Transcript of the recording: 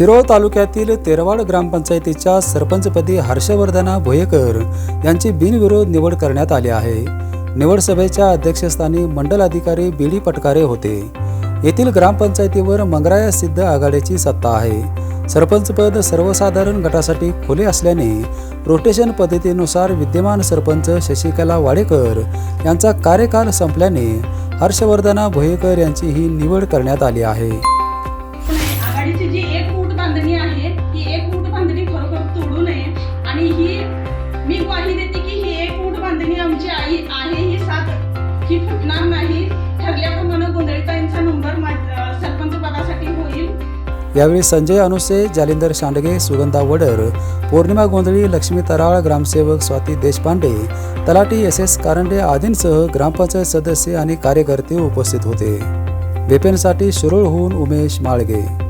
शिरोळ तालुक्यातील तेरवाड ग्रामपंचायतीच्या सरपंचपदी हर्षवर्धना भोयेकर यांची बिनविरोध निवड करण्यात आली आहे. निवड सभेच्या अध्यक्षस्थानी मंडल अधिकारी बी डी पटकारे होते. येथील ग्रामपंचायतीवर मंगराया सिद्ध आघाडीची सत्ता आहे. सरपंचपद सर्वसाधारण गटासाठी खुले असल्याने रोटेशन पद्धतीनुसार विद्यमान सरपंच शशिकला वाडेकर यांचा कार्यकाल संपल्याने हर्षवर्धना भोयेकर यांची ही निवड करण्यात आली आहे. बांधणी आहे ही एक फूट बांधणी खरोखर तोडू नये. आणि ही मी ग्वाही देते की ही एक फूट बांधणी आमची आई आहे ही साथ ही फुटणार नाही. ठरल्याप्रमाणे गोंधळीताईंचा नंबर सरपंच पदासाठी होईल. यावेळी संजय अनुसे जालिंदर शांडगे सुगंधा वडर पौर्णिमा गोंधळी लक्ष्मी तराळ ग्रामसेवक स्वाती देशपांडे तलाटी एस एस कारंडे आदींसह ग्रामपंचायत सदस्य आणि कार्यकर्ते उपस्थित होते. वेपेनसाठी शिरोळहून उमेश माळगे.